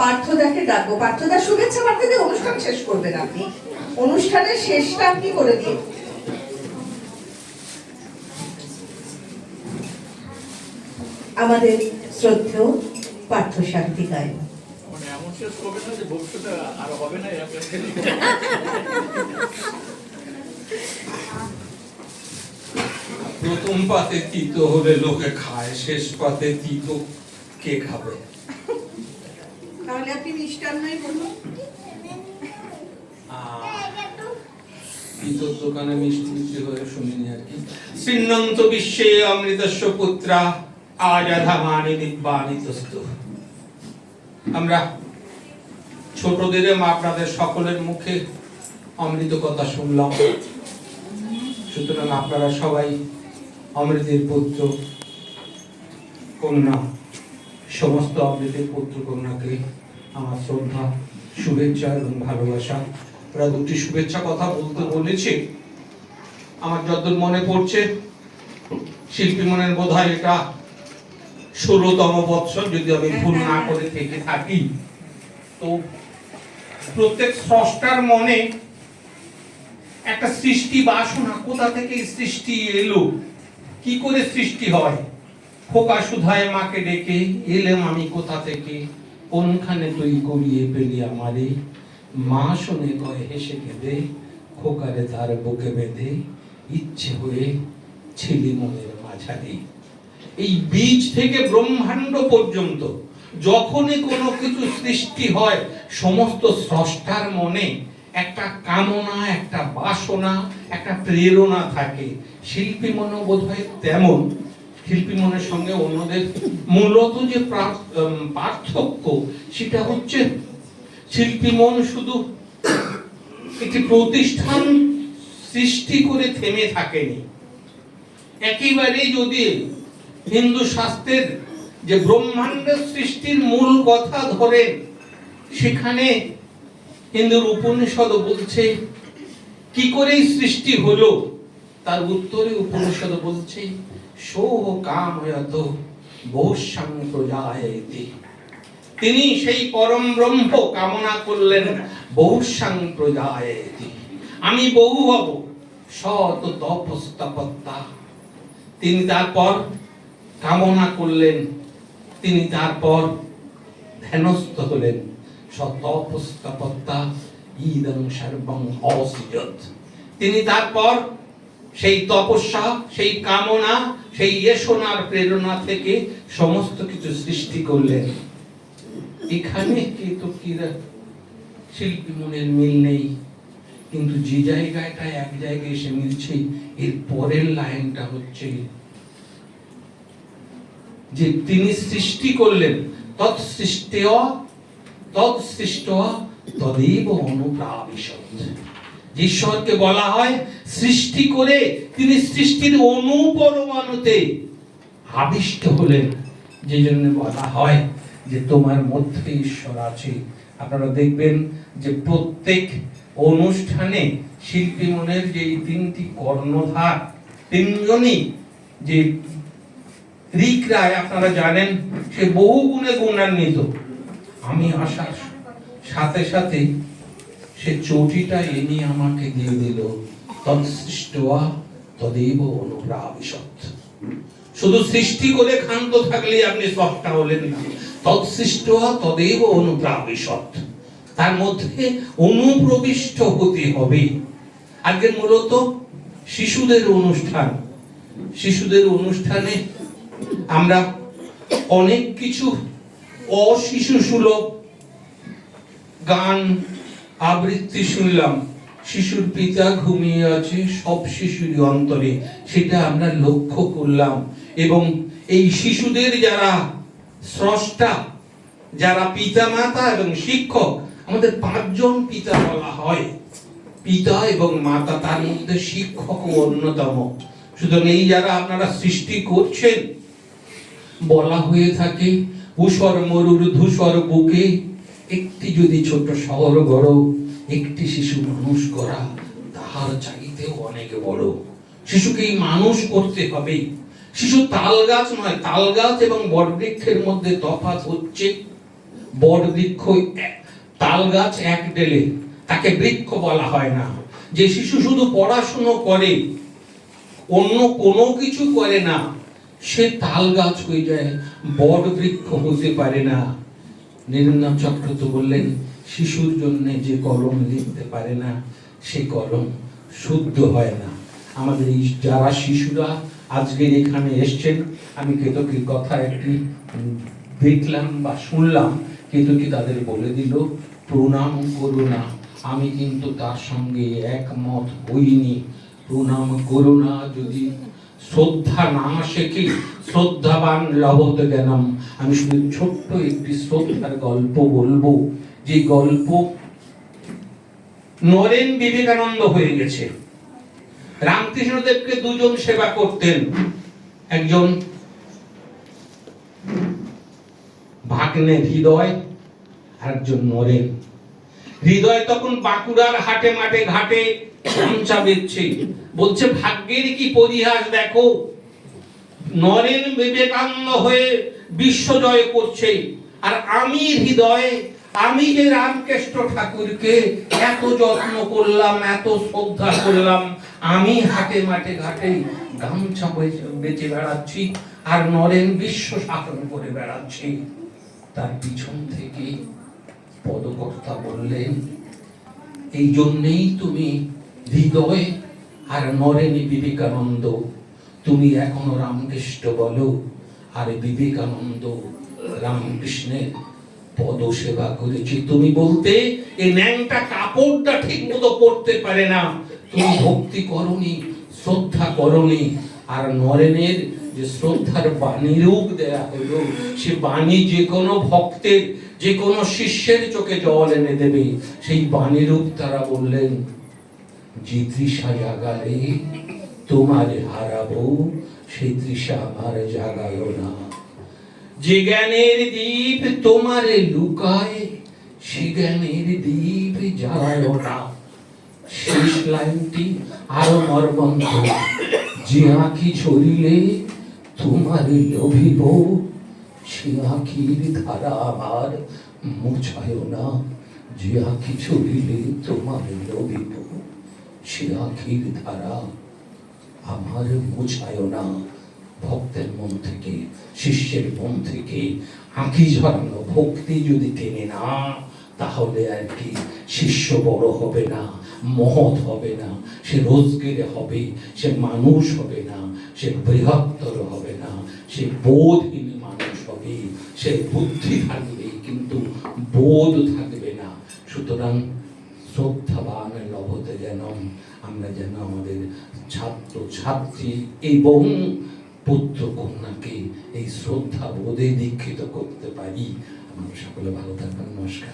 পার্থদাকে ডাকবো। পার্থদা শুভেচ্ছা বার্তা দিয়ে অনুষ্ঠান শেষ করবেন আপনি। অনুষ্ঠানের শেষটা আপনি করে দিন। আমাদের শ্রদ্ধেয় পার্থ শান্তি গায়ন এমন শেষ করবে না যে ভবিষ্যতে আর হবে না এরকম প্রথম পাতে তিতো হলে লোকে খায় শেষ পাতে তিতো কে খাবে? আপনি বলুন আহ, দোকানে মিষ্টি বিক্রি হয়ে শুনিনি আর কি। শ্রীনন্ত বিশ্বে অমৃতস্য পুত্রা আজাধামানি দিব্যানি তস্তু আমরা ছোটদের আপনাদের সকলের মুখে অমৃত কথা শুনলাম। সুতরাং আপনারা সবাই অমৃতের পুত্র কন্যা সমস্ত অমৃতের পুত্র কন্যাকে আমার শ্রদ্ধা, শুভেচ্ছা এবং ভালোবাসা। ওরা দুটি শুভেচ্ছা কথা বলতে বলেছে। আমার যতদূর মনে পড়ছে, শিল্পী মনের বোধ হয় এটা ষোলোতম বৎসর। যদি আমি ভুল না করে থেকে থাকি, তো প্রত্যেক স্রষ্টার মনে একটা সৃষ্টি বাসনা কোথা থেকে সৃষ্টি এলো? কি করে সৃষ্টি হয়? খোকা সুধায় মাকে ডেকে, এলেম আমি কোথা থেকে? কোনখানে তুই গড়িয়ে পেলি আমারে মা শুনে কয় হেসে কেঁদে, খোকারে তার বুকে বেঁধে, ইচ্ছে হয়ে ছিলি মনের মাঝারি। এই বীজ থেকে ব্রহ্মাণ্ড পর্যন্ত যখনই কোনো কিছু সৃষ্টি হয়, সমস্ত স্রষ্টার মনে একটা কামনা, একটা বাসনা, একটা প্রেরণা থাকে। শিল্পী মনে বোধ হয় তেমন শিল্পী মনের সঙ্গে অন্যদের মূলত যে পার্থক্য, সেটা হচ্ছে শিল্পী মন শুধু একটি প্রতিষ্ঠান সৃষ্টি করে থেমে থাকেনি। একেবারে যদি হিন্দু শাস্ত্রের যে ব্রহ্মাণ্ড সৃষ্টির মূল কথা ধরে, সেখানে হিন্দুর উপনিষদ বলছে, কি করে এই সৃষ্টি হলো? তার উত্তরে উপনিষদ বলছে, সোহ কাময়ত বহুসাং প্রজায়তে। তিনি সেই পরম ব্রহ্ম কামনা করলেন, বহুসাং প্রজায়তে। আমি বহু হব শত তপস্তপত্তা। তিনি তারপর কামনা করলেন, তিনি তারপর ধ্যানস্থ হলেন সতপস্তপত্তা ইদং সর্বং অসিজত তিনি তারপর সেই তপস্যা, সেই কামনা, সেই ইয়েশনার প্রেরণা থেকে সমস্ত কিছু সৃষ্টি করলেন। এখানে কিন্তু কিরা শিল্পী মনের মিল নেই, কিন্তু যে জায়গাটা এক জায়গায় এসে মিলছে, এর পরের লাইনটা হচ্ছে যে তিনি সৃষ্টি করলেন, তৎসৃষ্টেয়, তৎসৃষ্ট, তদেব অনুপ্রাবিশত। যে ঈশ্বরকে বলা হয় সৃষ্টি করে, তিনি সৃষ্টির অনুপরমাণুতে আবিষ্ট হলেন। যে জন্য বলা হয় যে তোমার মধ্যে ঈশ্বর আছে। আপনারা দেখবেন যে প্রত্যেক অনুষ্ঠানে শিল্পী মনের যে তিনটি কর্ণধার, তিনজনই যে রিক রায়, আপনারা জানেন, সে বহু গুণে গুণান্বিত। আমি আসার সাথে সাথে সে চটিটা এনে আমাকে দিয়ে দিল। তৎসৃষ্টয়া তদেব অনুপ্রাবিশত। শুধু সৃষ্টি করে ক্ষান্ত থাকলে আপনি স্রষ্টা হলেন না। তৎসৃষ্টয়া তদেব অনুপ্রাবিশত। তার মধ্যে অনুপ্রবিষ্ট হতে হবে। আজকে মূলত শিশুদের অনুষ্ঠান। শিশুদের অনুষ্ঠানে আমরা অনেক কিছু অশিশু সুলভ গান আবৃত্তি শুনলাম, শিশুর পিতা ঘুমিয়ে আছে, সব শিশুরই অন্তরে, সেটা আমরা লক্ষ্য করলাম। এবং এই শিশুদের যারা স্রষ্টা, যারা পিতা মাতা এবং শিক্ষক, আমাদের পাঁচজন পিতা বলা হয়। পিতা এবং মাতা, তার মধ্যে শিক্ষক অন্যতম। সুতরাং এই যারা আপনারা সৃষ্টি করছেন, বলা হয়ে থাকে ধূসর বুকে একটি যদি ছোট শহর গড়, একটি শিশু মানুষ করা তাহার চাইতেও অনেক বড়। শিশুকেই মানুষ করতে হবে। শিশু তাল গাছ নয় তাল গাছ এবং বটবৃক্ষের মধ্যে তফাৎ হচ্ছে। বট বৃক্ষ এক- তাল গাছ এক ডেলে, তাকে বৃক্ষ বলা হয় না। যে শিশু শুধু পড়াশুনো করে, অন্য কোনো কিছু করে না, সে তাল গাছ হয়ে যায় বট বৃক্ষ হতে পারে না। নীরেন্দ্র চক্র তো বললেন, শিশুর জন্য যে কলম লিখতে পারে না, সে কলম শুদ্ধ হয় না। আমাদের যারা শিশুরা আজকের এখানে এসছেন, আমি কেতকীর কথা একটি দেখলাম বা শুনলাম, কেতকী তাদের বলে দিল, প্রণাম করো না, আমি কিন্তু তার সঙ্গে একমত হইনি। প্রণাম করো না যদি শ্রদ্ধা না শেখে শ্রদ্ধাবান লভত জ্ঞানম। আমি শুধু ছোট্ট একটি শ্রদ্ধার গল্প বলব, যে গল্প নরেন বিবেকানন্দ হয়ে গেছে। রামকৃষ্ণদেবকে দুজন সেবা করতেন। একজন ভাগ্নে হৃদয় আর একজন নরেন। হৃদয় তখন বাঁকুড়ার হাটে মাঠে ঘাটে গামছা বেচছে বলছে, ভাগ্যের কি পরিহাস দেখো? নরেন বিবেকানন্দ হয়ে বিশ্ব জয় করছে। আর আমি হৃদয়ে, আমি যে রামকৃষ্ণ ঠাকুরকে এত যত্ন করলাম, এত শ্রদ্ধা করলাম, আমি হাটে মাঠে ঘাটে গামছা বেচে বেড়াচ্ছি, আর নরেন বিশ্ব শাসন করে বেড়াচ্ছি। তার পিছন থেকে পদকর্তা বললেন, এই জন্যেই তুমি হৃদয় আর নরেনি বিবেকানন্দ, তুমি এখনও রামকৃষ্ণ বলো। আর বিবেকানন্দ রামকৃষ্ণের পদ সেবা করেছি। তুমি বলতে এই ন্যাংটা কাপড়টা ঠিক মতো পড়তে পারে না। তুমি ভক্তি করনি, শ্রদ্ধা করনি। আর নরেনের যে শ্রদ্ধার বাণী রূপ দেয়া হলো, সে বাণী যে কোনো ভক্তের, যে কোনো শিষ্যের চোখে জল এনে দেবে। সেই বাণী রূপ তারা বললেন যে তৃষা জাগালে, তোমার হারাবো, সেই তৃষা আমার জাগায় না। যে জ্ঞানের দ্বীপ তোমারে লুকায়, সে জ্ঞানের দ্বীপ জ্বালায় না। শেষ লাইনটি আরও মর্মন্ত যে আঁখি ছড়িলে তোমার লোভিব, সে আঁখির ধারা আমার মুছায় না। যে আঁখি ছড়িলে তোমার লোভিব। সে ধারা আমার মুছায় না ভক্তের মন থেকে, শিষ্যের মন থেকে। আঁকি ঝরানো ভক্তি যদি টেনে না, তাহলে আর কি শিষ্য বড় হবে না, মহৎ হবে না। সে রোজগেরে হবে, সে মানুষ হবে না, সে বৃহত্তর হবে না। সে বোধহীন মানুষ হবে, সে বুদ্ধি থাকবে কিন্তু বোধ থাকবে না। সুতরাং শ্রদ্ধাবান লভতে যেন, আমরা যেন আমাদের ছাত্র, ছাত্রী এবং পুত্র কন্যাকে এই শ্রদ্ধা বোধে দীক্ষিত করতে পারি। আমরা সকলে ভালো থাকবেন, নমস্কার।